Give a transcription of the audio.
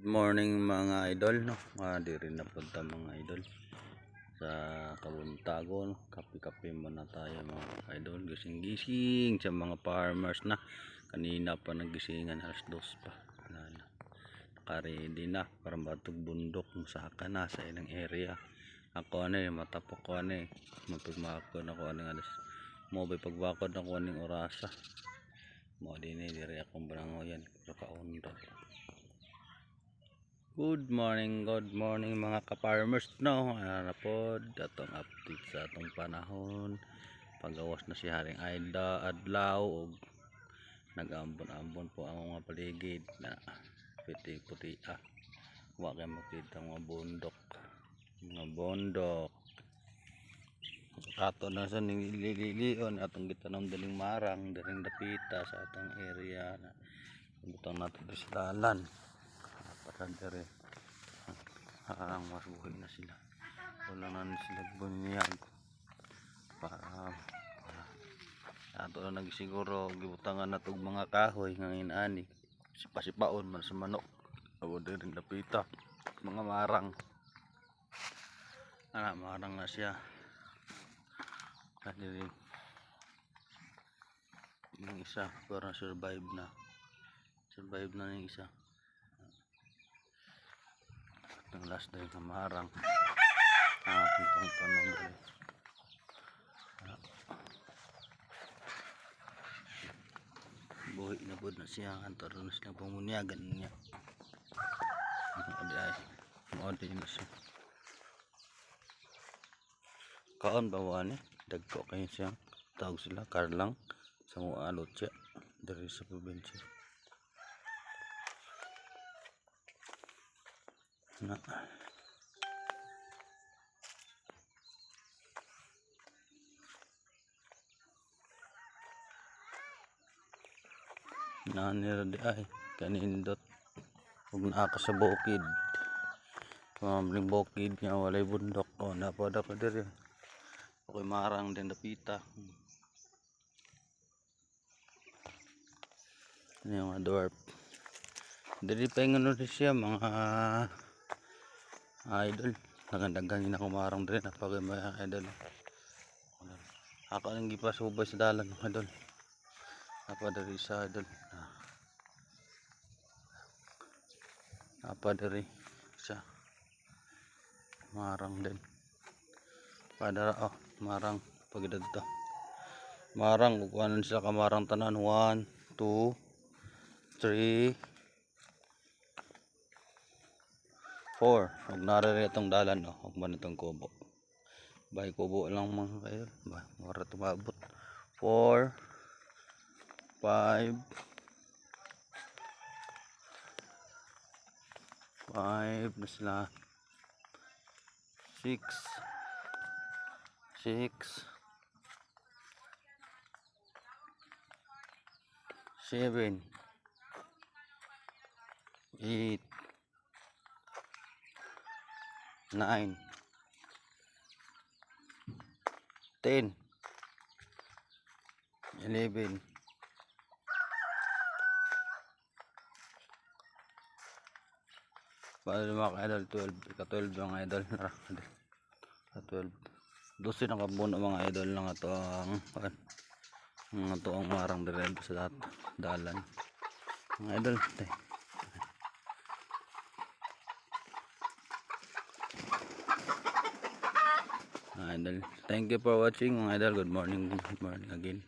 Good morning mga idol no. Ah, di rin napunta mga idol sa Kabuntago no. Kape-kape muna tayo mga idol. Gising-gising sa mga farmers na. Kanina pa nagisingan alas dos pa. Wala na. Nakaready na para matug bundok saka na sa ilang area. Ako ano eh, matapok ko ano eh. Mapagmakod ako ano alas. Mo ba pagbakod ako aning orasa. Mo din eh, dire akong balango yan. Kakaunta. Good morning, good morning mga ka-farmers no. Ano na po atong update sa atong panahon. Pagawas na si Haring Aida adlaw og nag-ambon-ambon po ang mga paligid na puti-puti ah. Wa kay makita mga bundok. Mga bundok. Kato na sa nililion atong gitanong daling marang, daling dapita sa atong area na butang natin sa dalan patagdere harang mas buhay na sila. Wala na sila bunyag. Para ato na nagsiguro gibutangan na tog mga kahoy nga inani pasipaon man sa manok. Abo din lapita. Mga marang. Ana marang na siya. Kadiri yung isa para survive na. Survive na yung isa ang last day na marang ang ating itong tanong dali buhi na bod na siya ang taro na siya pamunyagan niya ay maod na siya kaon ba wani dagko kayo siya tawag sila karlang sa mga alot siya dari sa probinsya na. Nanira di ay kanindot huwag na sa bukid. Mamling bukid nga walay bundok. O napada pa diri. Ako'y marang din dapita ano yung mga dwarf? Diri pa yung ano siya mga idol nagandaghan na kumarang din napagay mga idol. Ako nang gipasubay sa dalan mga idol. Napadari sa idol. Napadari sa marang din. Padara oh marang pagdad to. Marang kukuhanan sila kamarang tanan. 1 2 3 4 huwag narari itong dalan no? Huwag man itong kubo. Bahay kubo lang mga kayo. Mara tumabot. 4 5 5 na sila. 6 6 7 8 9 10 11 Paano mga ka-idol 12 ka 12 mga idol. Ka 12 12 na kabuno mga idol lang ito ang mga ito ang marang dired sa dat dalan. Mga idol tay. Idol. Thank you for watching mga idol. Good morning. Good morning again